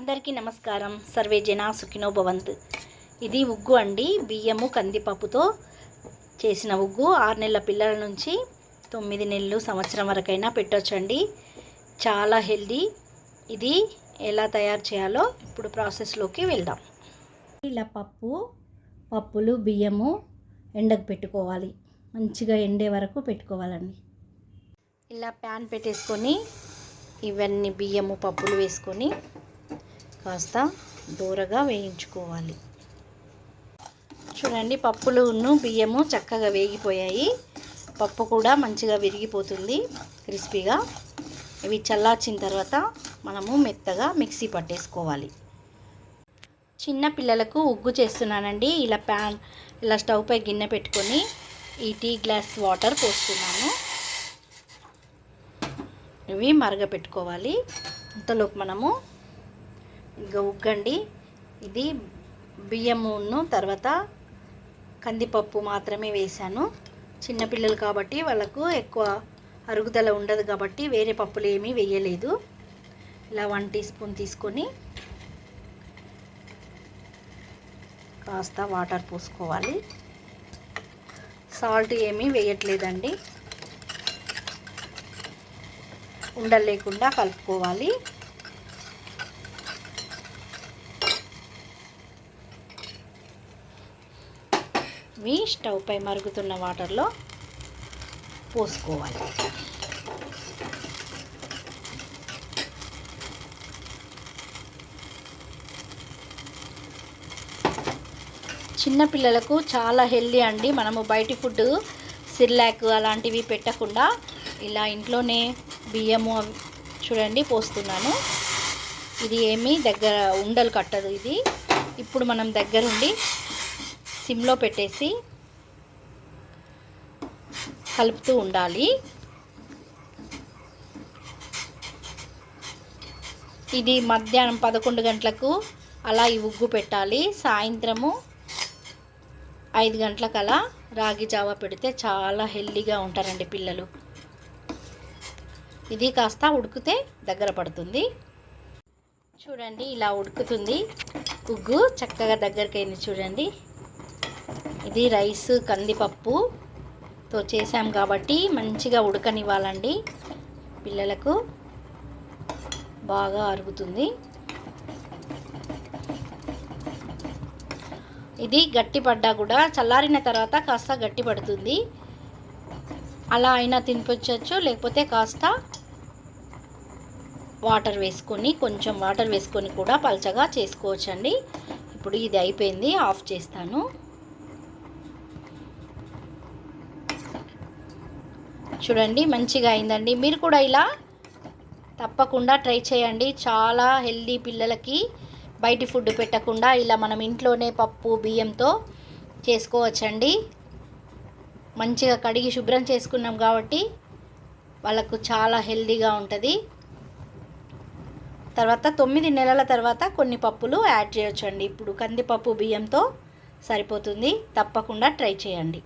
అందరికీ నమస్కారం. సర్వే జన సుఖినో భవంత్. ఇది ఉగ్గు అండి. బియ్యము కందిపప్పుతో చేసిన ఉగ్గు. ఆరు నెలల పిల్లల నుంచి తొమ్మిది నెలలు సంవత్సరం వరకైనా పెట్టొచ్చండి. చాలా హెల్దీ. ఇది ఎలా తయారు చేయాలో ఇప్పుడు ప్రాసెస్లోకి వెళ్దాం. ఇలా పప్పు పప్పులు బియ్యము ఎండకు పెట్టుకోవాలి. మంచిగా ఎండే వరకు పెట్టుకోవాలండి. ఇలా ప్యాన్ పెట్టేసుకొని ఇవన్నీ బియ్యము పప్పులు వేసుకొని కాస్త దూరగా వేయించుకోవాలి. చూడండి పప్పులును బియ్యము చక్కగా వేగిపోయాయి. పప్పు కూడా మంచిగా విరిగిపోతుంది క్రిస్పీగా. ఇవి చల్లార్చిన తర్వాత మనము మెత్తగా మిక్సీ పట్టేసుకోవాలి. చిన్న పిల్లలకు ఉగ్గు చేస్తున్నానండి. ఇలా ప్యాన్ ఇలా స్టవ్ పై గిన్నె పెట్టుకొని ఈ టీ గ్లాస్ వాటర్ పోస్తున్నాను ఇవి మరగపెట్టుకోవాలి. ఇంతలోపు మనము ఉగ్గండి. ఇది బియ్యమును తర్వాత కందిపప్పు మాత్రమే వేశాను. చిన్నపిల్లలు కాబట్టి వాళ్ళకు ఎక్కువ అరుగుదల ఉండదు కాబట్టి వేరే పప్పులు ఏమీ వేయలేదు. ఇలా వన్ టీ స్పూన్ తీసుకొని కాస్త వాటర్ పోసుకోవాలి. సాల్ట్ ఏమీ వేయట్లేదండి. ఉండలేకుండా కలుపుకోవాలి. మీ స్టవ్ పై మరుగుతున్న వాటర్లో పోసుకోవాలి. చిన్నపిల్లలకు చాలా హెల్దీ అండి. మనము బయటి ఫుడ్ సిర్లాక్ అలాంటివి పెట్టకుండా ఇలా ఇంట్లోనే బియ్యము చూడండి పోస్తున్నాను. ఇది ఏమీ దగ్గర ఉండలు కట్టదు ఇది. ఇప్పుడు మనం దగ్గరుండి సిమ్లో పెట్టేసి కలుపుతూ ఉండాలి. ఇది మధ్యాహ్నం పదకొండు గంటలకు అలా ఈ ఉగ్గు పెట్టాలి. సాయంత్రము ఐదు గంటలకు అలా రాగి జావా పెడితే చాలా హెల్దీగా ఉంటారండి పిల్లలు. ఇది కాస్త ఉడికితే దగ్గర పడుతుంది. చూడండి ఇలా ఉడుకుతుంది. ఉగ్గు చక్కగా దగ్గరికి అయింది చూడండి. ఇది రైస్ కందిపప్పుతో చేసాం కాబట్టి మంచిగా ఉడకనివ్వాలండి. పిల్లలకు బాగా అరుగుతుంది. ఇది గట్టి పడ్డా కూడా చల్లారిన తర్వాత కాస్త గట్టి పడుతుంది. అలా అయినా తినిపించవచ్చు లేకపోతే కాస్త వాటర్ వేసుకొని కొంచెం వాటర్ వేసుకొని కూడా పలచగా చేసుకోవచ్చండి. ఇప్పుడు ఇది అయిపోయింది ఆఫ్ చేస్తాను. చూడండి మంచిగా అయిందండి. మీరు కూడా ఇలా తప్పకుండా ట్రై చేయండి. చాలా హెల్దీ పిల్లలకి బయటి ఫుడ్ పెట్టకుండా ఇలా మనం ఇంట్లోనే పప్పు బియ్యంతో చేసుకోవచ్చండి. మంచిగా కడిగి శుభ్రం చేసుకున్నాం కాబట్టి వాళ్ళకు చాలా హెల్దీగా ఉంటుంది. తర్వాత తొమ్మిది నెలల తర్వాత కొన్ని పప్పులు యాడ్ చేయొచ్చండి. ఇప్పుడు కందిపప్పు బియ్యంతో సరిపోతుంది. తప్పకుండా ట్రై చేయండి.